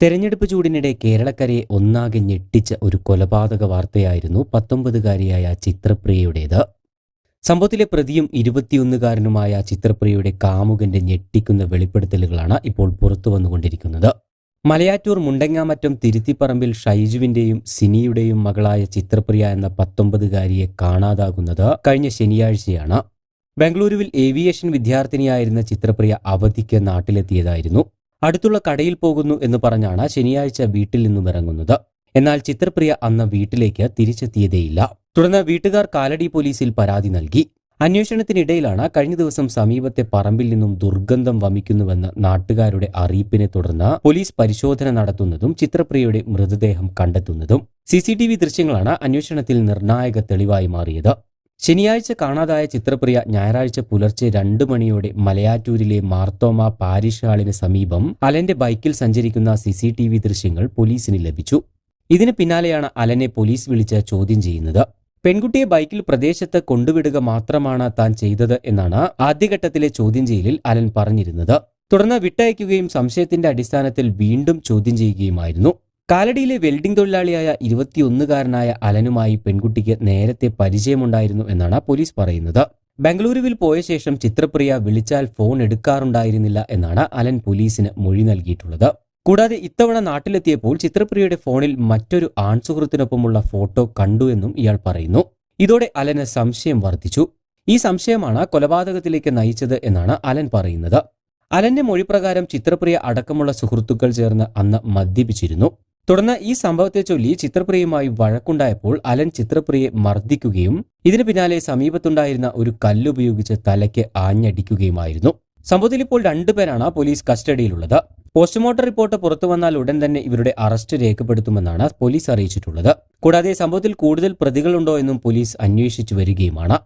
തെരഞ്ഞെടുപ്പ് ചൂടിനിടെ കേരളക്കരയെ ഒന്നാകെ ഞെട്ടിച്ച ഒരു കൊലപാതക വാർത്തയായിരുന്നു പത്തൊമ്പതുകാരിയായ ചിത്രപ്രിയയുടേത്. സംഭവത്തിലെ പ്രതിയും ഇരുപത്തിയൊന്നുകാരനുമായ ചിത്രപ്രിയയുടെ കാമുകന്റെ ഞെട്ടിക്കുന്ന വെളിപ്പെടുത്തലുകളാണ് ഇപ്പോൾ പുറത്തു വന്നുകൊണ്ടിരിക്കുന്നത്. മലയാറ്റൂർ മുണ്ടങ്ങാമറ്റം തിരുത്തിപ്പറമ്പിൽ ഷൈജുവിന്റെയും സിനിയുടെയും മകളായ ചിത്രപ്രിയ എന്ന പത്തൊമ്പതുകാരിയെ കാണാതാകുന്നത് കഴിഞ്ഞ ശനിയാഴ്ചയാണ്. ബംഗളൂരുവിൽ ഏവിയേഷൻ വിദ്യാർത്ഥിനിയായിരുന്ന ചിത്രപ്രിയ അവധിക്ക് നാട്ടിലെത്തിയതായിരുന്നു. അടുത്തുള്ള കടയിൽ പോകുന്നു എന്ന് പറഞ്ഞാണ് ശനിയാഴ്ച വീട്ടിൽ നിന്നും ഇറങ്ങുന്നത്. എന്നാൽ ചിത്രപ്രിയ അന്ന് വീട്ടിലേക്ക് തിരിച്ചെത്തിയതേയില്ല. തുടർന്ന് വീട്ടുകാർ കാലടി പോലീസിൽ പരാതി നൽകി. അന്വേഷണത്തിനിടയിലാണ് കഴിഞ്ഞ ദിവസം സമീപത്തെ പറമ്പിൽ നിന്നും ദുർഗന്ധം വമിക്കുന്നുവെന്ന നാട്ടുകാരുടെ അറിയിപ്പിനെ തുടർന്ന് പോലീസ് പരിശോധന നടത്തുന്നതും ചിത്രപ്രിയയുടെ മൃതദേഹം കണ്ടെത്തുന്നതും. സിസിടിവി ദൃശ്യങ്ങളാണ് അന്വേഷണത്തിൽ നിർണായക തെളിവായി മാറിയത്. ശനിയാഴ്ച കാണാതായ ചിത്രപ്രിയ ഞായറാഴ്ച പുലർച്ചെ രണ്ടു മണിയോടെ മലയാറ്റൂരിലെ മാർത്തോമ പാരിഷ് ഹാളിന് സമീപം അലന്റെ ബൈക്കിൽ സഞ്ചരിക്കുന്ന സി ദൃശ്യങ്ങൾ പോലീസിന് ലഭിച്ചു. ഇതിന് പിന്നാലെയാണ് അലനെ പോലീസ് വിളിച്ച് ചോദ്യം ചെയ്യുന്നത്. പെൺകുട്ടിയെ ബൈക്കിൽ പ്രദേശത്ത് കൊണ്ടുവിടുക മാത്രമാണ് താൻ ചെയ്തത് എന്നാണ് ആദ്യഘട്ടത്തിലെ ചോദ്യം ചെയ്യലിൽ അലൻ പറഞ്ഞിരുന്നത്. തുടർന്ന് വിട്ടയക്കുകയും സംശയത്തിന്റെ അടിസ്ഥാനത്തിൽ വീണ്ടും ചോദ്യം ചെയ്യുകയുമായിരുന്നു. കാലടിയിലെ വെൽഡിംഗ് തൊഴിലാളിയായ ഇരുപത്തിയൊന്നുകാരനായ അലനുമായി പെൺകുട്ടിക്ക് നേരത്തെ പരിചയമുണ്ടായിരുന്നു എന്നാണ് പോലീസ് പറയുന്നത്. ബംഗളൂരുവിൽ പോയ ശേഷം ചിത്രപ്രിയ വിളിച്ചാൽ ഫോൺ എടുക്കാറുണ്ടായിരുന്നില്ല എന്നാണ് അലൻ പോലീസിന് മൊഴി നൽകിയിട്ടുള്ളത്. കൂടാതെ ഇത്തവണ നാട്ടിലെത്തിയപ്പോൾ ചിത്രപ്രിയയുടെ ഫോണിൽ മറ്റൊരു ആൺസുഹൃത്തിനൊപ്പമുള്ള ഫോട്ടോ കണ്ടു എന്നും ഇയാൾ പറയുന്നു. ഇതോടെ അലന് സംശയം വർദ്ധിച്ചു. ഈ സംശയമാണ് കൊലപാതകത്തിലേക്ക് നയിച്ചത് എന്നാണ് അലൻ പറയുന്നത്. അലന്റെ മൊഴിപ്രകാരം ചിത്രപ്രിയ അടക്കമുള്ള സുഹൃത്തുക്കൾ ചേർന്ന് അന്ന് മദ്യപിച്ചിരുന്നു. തുടർന്ന് ഈ സംഭവത്തെ ചൊല്ലി ചിത്രപ്രിയയുമായി വഴക്കുണ്ടായപ്പോൾ അലൻ ചിത്രപ്രിയയെ മർദ്ദിക്കുകയും ഇതിനു പിന്നാലെ സമീപത്തുണ്ടായിരുന്ന ഒരു കല്ലുപയോഗിച്ച് തലയ്ക്ക് ആഞ്ഞടിക്കുകയുമായിരുന്നു. സംഭവത്തിൽ ഇപ്പോൾ രണ്ടുപേരാണ് പോലീസ് കസ്റ്റഡിയിലുള്ളത്. പോസ്റ്റ്മോർട്ടം റിപ്പോർട്ട് പുറത്തു വന്നാൽ ഉടൻ തന്നെ ഇവരുടെ അറസ്റ്റ് രേഖപ്പെടുത്തുമെന്നാണ് പോലീസ് അറിയിച്ചിട്ടുള്ളത്. കൂടാതെ സംഭവത്തിൽ കൂടുതൽ പ്രതികളുണ്ടോ എന്നും പോലീസ് അന്വേഷിച്ചു വരികയുമാണ്.